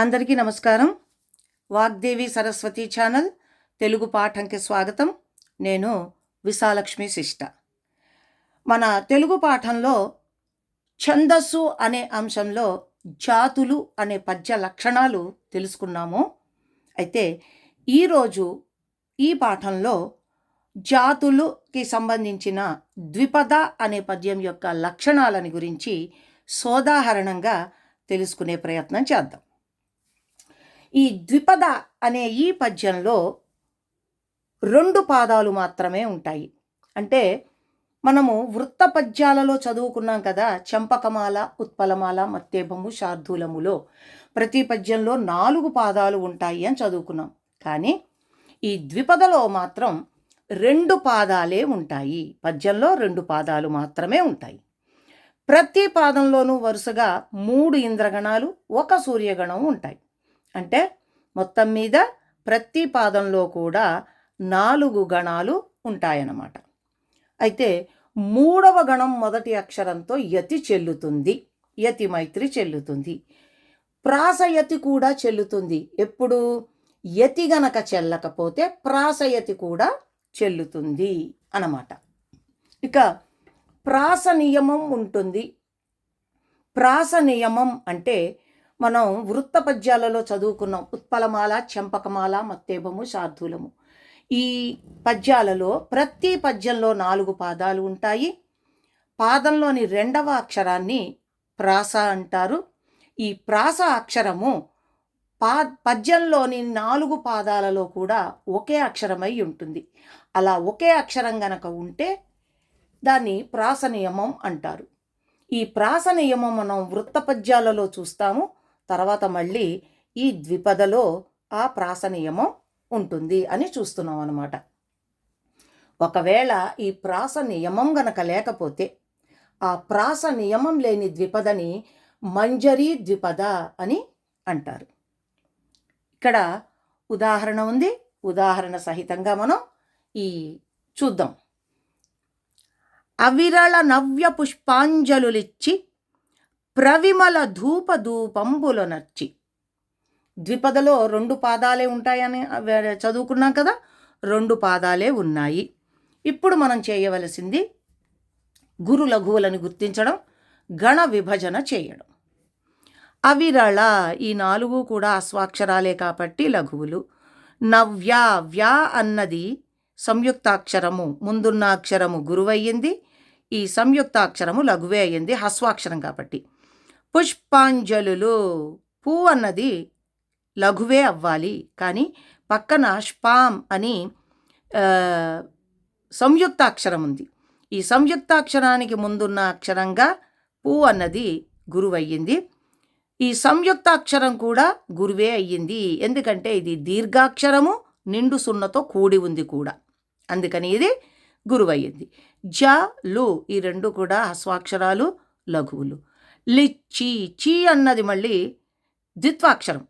అందరికీ నమస్కారం. వాగ్దేవి సరస్వతి ఛానల్ తెలుగు పాఠంకి స్వాగతం. నేను విశాలక్ష్మి శిష్ట. మన తెలుగు పాఠంలో ఛందస్సు అనే అంశంలో జాతులు అనే పద్య లక్షణాలు తెలుసుకున్నాము. అయితే ఈరోజు ఈ పాఠంలో జాతులుకి సంబంధించిన ద్విపద అనే పద్యం యొక్క లక్షణాలని గురించి సోదాహరణంగా తెలుసుకునే ప్రయత్నం చేద్దాం. ఈ ద్విపద అనే ఈ పద్యంలో రెండు పాదాలు మాత్రమే ఉంటాయి. అంటే మనము వృత్త పద్యాలలో చదువుకున్నాం కదా చంపకమాల ఉత్పలమాల మత్తేభము శార్దూలములో ప్రతి పద్యంలో నాలుగు పాదాలు ఉంటాయి అని చదువుకున్నాం. కానీ ఈ ద్విపదలో మాత్రం రెండు పాదాలే ఉంటాయి. పద్యంలో రెండు పాదాలు మాత్రమే ఉంటాయి. ప్రతి పాదంలోనూ వరుసగా మూడు ఇంద్రగణాలు ఒక సూర్యగణం ఉంటాయి. అంటే మొత్తం మీద ప్రతి పాదంలో కూడా నాలుగు గణాలు ఉంటాయన్నమాట. అయితే మూడవ గణం మొదటి అక్షరంతో యతి చెల్లుతుంది యతి మైత్రి చెల్లుతుంది. ప్రాసయతి కూడా చెల్లుతుంది. ఎప్పుడు? యతి గనక చెల్లకపోతే ప్రాసయతి కూడా చెల్లుతుంది అన్నమాట. ఇక ప్రాస నియమం ఉంటుంది. ప్రాస నియమం అంటే మనం వృత్త పద్యాలలో చదువుకున్నాం. ఉత్పలమాల చెంపకమాల మత్తేబము శార్దూలము. ఈ పద్యాలలో ప్రతి పద్యంలో నాలుగు పాదాలు ఉంటాయి. పాదంలోని రెండవ అక్షరాన్ని ప్రాస అంటారు. ఈ ప్రాస అక్షరము పా పద్యంలోని నాలుగు పాదాలలో కూడా ఒకే అక్షరమై ఉంటుంది. అలా ఒకే అక్షరం గనక ఉంటే దాన్ని ప్రాస నియమం అంటారు. ఈ ప్రాస నియమం మనం వృత్త పద్యాలలో చూస్తాము. తర్వాత మళ్ళీ ఈ ద్విపదలో ఆ ప్రాస నియమం ఉంటుంది అని చూస్తున్నాం అనమాట ఒకవేళ ఈ ప్రాస నియమం గనక లేకపోతే ఆ ప్రాస నియమం లేని ద్విపదని మంజరీ ద్విపద అని అంటారు. ఇక్కడ ఉదాహరణ ఉంది. ఉదాహరణ సహితంగా మనం ఈ చూద్దాం. అవిరళ నవ్య పుష్పాంజలులిచ్చి ప్రవిమల ధూప ధూపంబుల నర్చి ద్విపదలో రెండు పాదాలే ఉంటాయని చదువుకున్నాం కదా? రెండు పాదాలే ఉన్నాయి. ఇప్పుడు మనం చేయవలసింది గురు లఘువులను గుర్తించడం గణ విభజన చేయడం. అవిరళ ఈ నాలుగు కూడా అస్వాక్షరాలే కాబట్టి లఘువులు. నవ్య వ్యా అన్నది సంయుక్తాక్షరము ముందున్న అక్షరము గురువయ్యింది. ఈ సంయుక్తాక్షరము లఘువే అయ్యింది హస్వాక్షరం కాబట్టి. పుష్పాంజలులు. పూ అన్నది లఘువే అవ్వాలి. కానీ పక్కన ష్పాం అని సంయుక్తాక్షరం ఉంది. ఈ సంయుక్తాక్షరానికి ముందున్న అక్షరంగా పూ అన్నది గురువయ్యింది. ఈ సంయుక్తాక్షరం కూడా గురువే అయ్యింది. ఎందుకంటే ఇది దీర్ఘాక్షరము నిండు సున్నతో కూడి ఉంది కూడా. అందుకని ఇది గురువయ్యింది. జ లు ఈ రెండు కూడా హస్వాక్షరాలు లఘువులు. లిచ్చి చీ అన్నది మళ్ళీ ద్విత్వాక్షరం.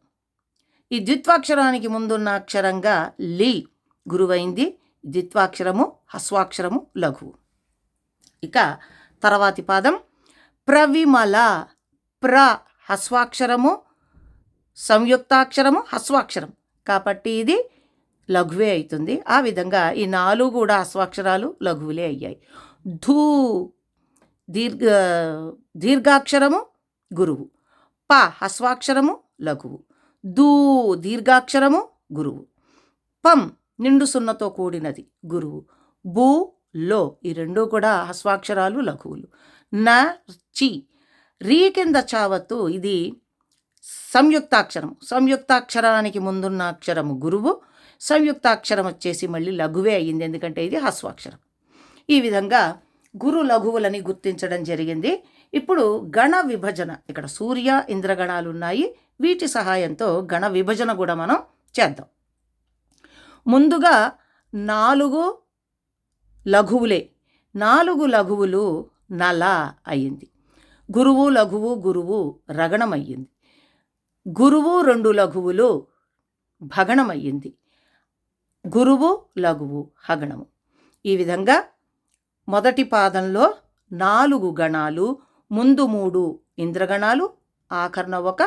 ఈ ద్విత్వాక్షరానికి ముందున్న అక్షరంగా లి గురువైంది ద్విత్వాక్షరము హస్వాక్షరము లఘువు ఇక తర్వాతి పాదం ప్రవిమల ప్ర హస్వాక్షరము సంయుక్తాక్షరము హస్వాక్షరం కాబట్టి ఇది లఘువే అవుతుంది ఆ విధంగా ఈ నాలుగు కూడా హస్వాక్షరాలు లఘువులే అయ్యాయి. ధూ దీర్ఘ దీర్ఘాక్షరము గురువు. ప హస్వాక్షరము లఘువు. దూ దీర్ఘాక్షరము గురువు. పం నిండు సున్నతో కూడినది గురువు. బూ లో ఈ రెండు కూడా హస్వాక్షరాలు లఘువులు. న చి రీ కింద చావత్తు ఇది సంయుక్తాక్షరం సంయుక్తాక్షరానికి ముందున్న అక్షరము గురువు. సంయుక్తాక్షరం వచ్చేసి మళ్ళీ లఘువే అయ్యింది ఎందుకంటే ఇది హస్వాక్షరం. ఈ విధంగా గురు లఘువులని గుర్తించడం జరిగింది. ఇప్పుడు గణ విభజన ఇక్కడ సూర్య ఇంద్రగణాలు ఉన్నాయి వీటి సహాయంతో గణ విభజన కూడా మనం చేద్దాం. ముందుగా నాలుగు లఘువులే. నాలుగు లఘువులు నల అయ్యింది గురువు లఘువు గురువు రగణమయ్యింది. గురువు రెండు లఘువులు భగణమయ్యింది. గురువు లఘువు హగణము. ఈ విధంగా మొదటి పాదంలో నాలుగు గణాలు ముందు మూడు ఇంద్రగణాలు ఆఖరణ ఒక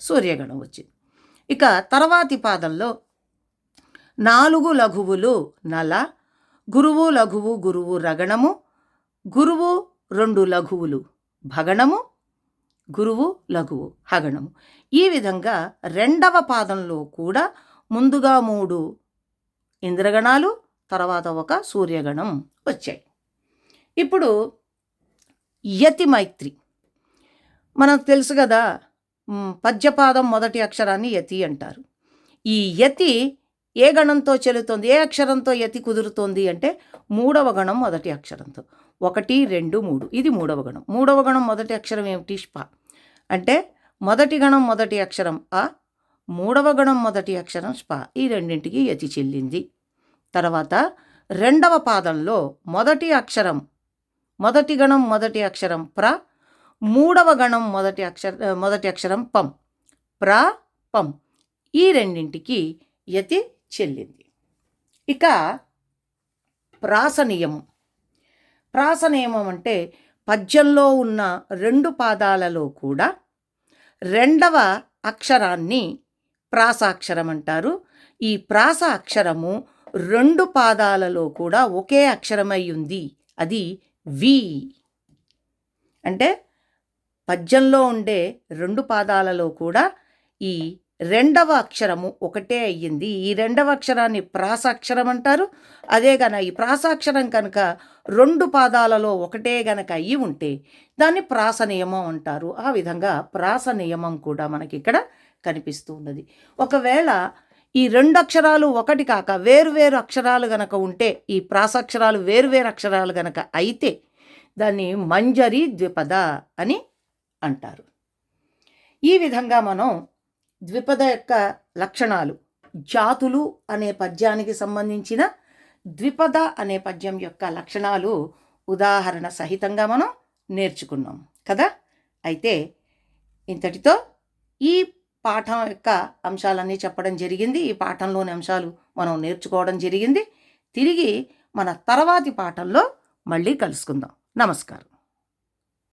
సూర్యగణం వచ్చింది. ఇక తర్వాతి పాదంలో నాలుగు లఘువులు నల గురువు లఘువు గురువు రగణము గురువు రెండు లఘువులు భగణము గురువు లఘువు హగణము. ఈ విధంగా రెండవ పాదంలో కూడా ముందుగా మూడు ఇంద్రగణాలు తర్వాత ఒక సూర్యగణం వచ్చాయి. ఇప్పుడు యతి మైత్రి. మనకు తెలుసు కదా పద్యపాదం మొదటి అక్షరాన్ని యతి అంటారు. ఈ యతి ఏ గణంతో చెల్లుతోంది? ఏ అక్షరంతో యతి కుదురుతోంది అంటే మూడవ గణం మొదటి అక్షరంతో. ఒకటి రెండు మూడు. ఇది మూడవ గణం. మూడవ గణం మొదటి అక్షరం ఏమిటి? స్ప అంటే మొదటి గణం మొదటి అక్షరం ఆ మూడవ గణం మొదటి అక్షరం స్ప ఈ రెండింటికి యతి చెల్లింది. తర్వాత రెండవ పాదంలో మొదటి అక్షరం మొదటి గణం మొదటి అక్షరం ప్ర మూడవ గణం మొదటి అక్షర మొదటి అక్షరం పం. ప్ర పం. ఈ రెండింటికి యతి చెల్లింది. ఇక ప్రాస నియమం ప్రాస నియమం అంటే పద్యంలో ఉన్న రెండు పాదాలలో కూడా రెండవ అక్షరాన్ని ప్రాసాక్షరం అంటారు. ఈ ప్రాస అక్షరము రెండు పాదాలలో కూడా ఒకే అక్షరమై ఉంది. అది వి. అంటే పద్యంలో ఉండే రెండు పాదాలలో కూడా ఈ రెండవ అక్షరము ఒకటే అయ్యింది. ఈ రెండవ అక్షరాన్ని ప్రాసాక్షరం అంటారు. అదే గన ఈ ప్రాసాక్షరం కనుక రెండు పాదాలలో ఒకటే గనక అయ్యి ఉంటే దాన్ని ప్రాస నియమం అంటారు. ఆ విధంగా ప్రాస నియమం కూడా మనకి ఇక్కడ కనిపిస్తూ ఉన్నది. ఒకవేళ ఈ రెండు అక్షరాలు ఒకటి కాక వేరు వేరు అక్షరాలు గనక ఉంటే ఈ ప్రాసాక్షరాలు వేరు వేరు అక్షరాలు గనక అయితే దాన్ని మంజరి ద్విపద అని అంటారు. ఈ విధంగా మనం ద్విపద యొక్క లక్షణాలు జాతులు అనే పద్యానికి సంబంధించిన ద్విపద అనే పద్యం యొక్క లక్షణాలు ఉదాహరణ సహితంగా మనం నేర్చుకున్నాం కదా. అయితే ఇంతటితో ఈ పాఠం యొక్క అంశాలన్నీ చెప్పడం జరిగింది. ఈ పాఠంలోని అంశాలు మనం నేర్చుకోవడం జరిగింది. తిరిగి మన తర్వాతి పాఠంలో మళ్ళీ కలుసుకుందాం. నమస్కారం.